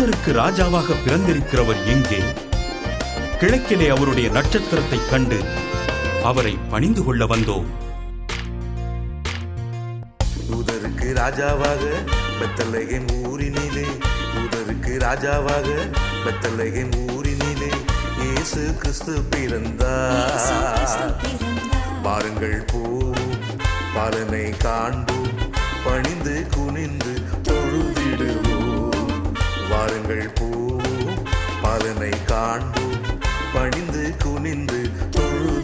யூதருக்கு ராஜாவாக பிறந்திருக்கிறவர் எங்கே? கிழக்கிலே அவருடைய நட்சத்திரத்தைக் கண்டு அவரை பணிந்து கொள்ள வந்தோம். யூதருக்கு ராஜாவாக பெத்தலகேம் ஊரினிலே யூதருக்கு ராஜாவாக பெத்தலகேம் ஊரினிலே இயேசு கிறிஸ்து பிறந்தார். பாருங்கள் போவோம் பாலனை காண்போம் பணிந்து குனிந்து வாருங்கள் பூ பலனை காண்போம். பணிந்து குனிந்து தொழு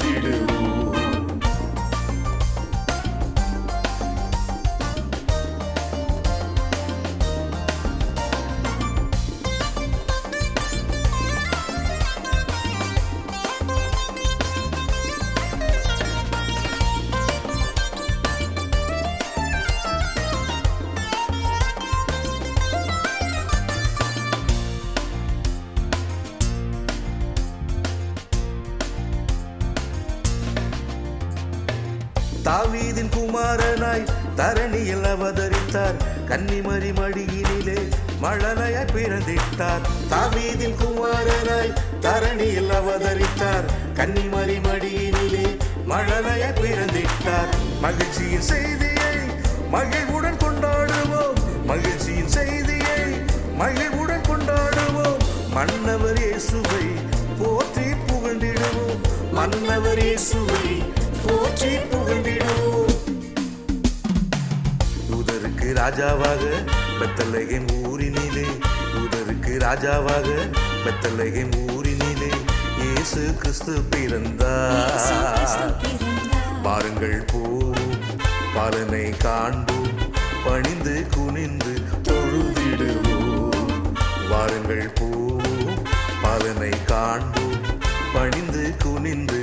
தாவீதின் குமாரனாய் தரணியில் அவதரித்தார். கன்னிமரி மடியினிலே மழலையாய் பிறந்திட்டார். தாவீதின் குமாரனாய் தரணியில் அவதரித்தார். கன்னிமரி மடியினிலே மழலையாய் பிறந்திட்டார். மகிழ்ச்சியின் செய்தியை மகிழ்வுடன் கொண்டாடுவோம். மகிழ்ச்சியின் செய்தியை மகிழ்வுடன் கொண்டாடுவோம். மன்னவர் இயேசுவை போற்றி புகழ்ந்திடுவோம். மன்னவர் இயேசுவை போற்றி ராஜாவாக பெத்தலகேம் ஊரினிலே யூதருக்கு ராஜாவாக பெத்தலகேம் ஊரினிலே இயேசு கிறிஸ்து பிறந்தார். பாருங்கள் போவோம் பாலனை காண்போம் பணிந்து குனிந்து தொழுதிடுவோம். வாருங்கள் போவோம் பாலனை காண்போம் பணிந்து குனிந்து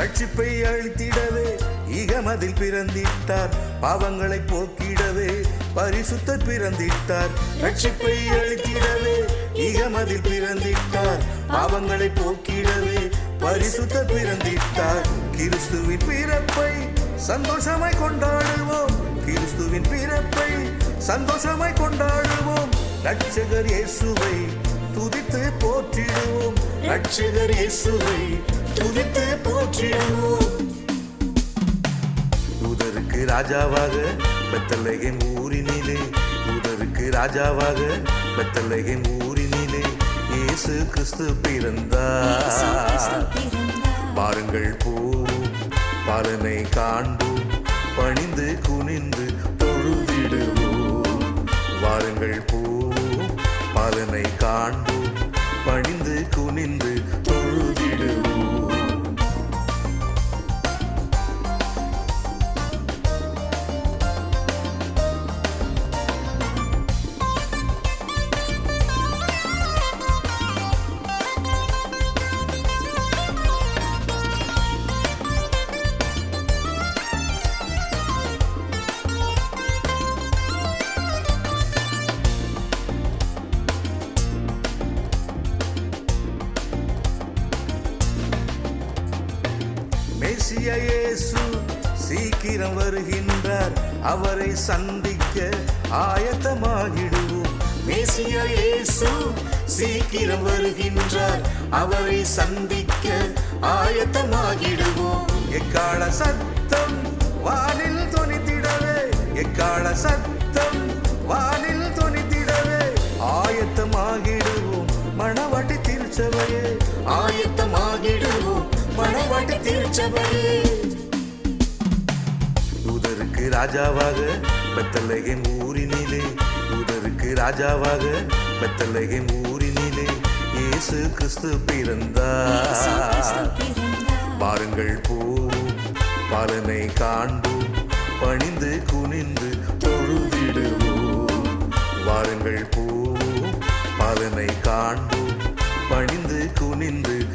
ரட்சிப்பை அழித்திடவே இகமதில் பிறந்திட்டார். பாவங்களை போக்கிடவே பரிசுத்தர் பிறந்திட்டார். ரட்சிப்பை அழித்திடவே இகமதில் பிறந்திட்டார். பாவங்களை போக்கிடவே பரிசுத்தர் பிறந்திட்டார். கிறிஸ்துவின் பிறப்பை சந்தோஷமாய் கொண்டாடுவோம். கிறிஸ்துவின் பிறப்பை சந்தோஷமாய் கொண்டாடுவோம். ரட்சகர் இயேசுவை துதித்து போற்றிடுவோம். ரட்சகர் இயேசுவை துதித்து போற்றிடுவோம். யூதருக்கு ராஜாவாக பெத்தலகேம் ஊரினிலே. யூதருக்கு ராஜாவாக பெத்தலகேம் ஊரினிலே. இயேசு கிறிஸ்து பிறந்தார். பாருங்கள் போவோம். பாலனை காண்போம். பணிந்து குனிந்து தொழுதிடுவோம். வாருங்கள் போவோம். பாலனை காண்போம். பணிந்து குனிந்து மெசியா சீக்கிரம் வருகின்றார். அவரை சந்திக்க ஆயத்தமாகிடுவோம். மேசியா சீக்கிரம் வருகின்றார். அவரை சந்திக்க ஆயத்தமாகிடுவோம். எக்கால சத்தம் வானில் துணித்திடவே எக்கால சத்தம் வானில் துணித்திடவே ஆயத்தமாகிடுவோம். மணவாட்டி திருச்சபையே. ஆயத்தமாகிடுவோம். மணவாட்டி திருச்சபையே யூதருக்கு ராஜாவாக பெத்தலகேம் ஊரினிலே. யூதருக்கு ராஜாவாக பெத்தலகேம் ஊரினிலே. இயேசு கிறிஸ்து பிறந்தார். பாருங்கள் போவோம். பாலனை காண்போம். பணிந்து குனிந்து தொழுதிடுவோம். வாருங்கள் போவோம். பாலனை காண்போம். பணிந்து குனிந்து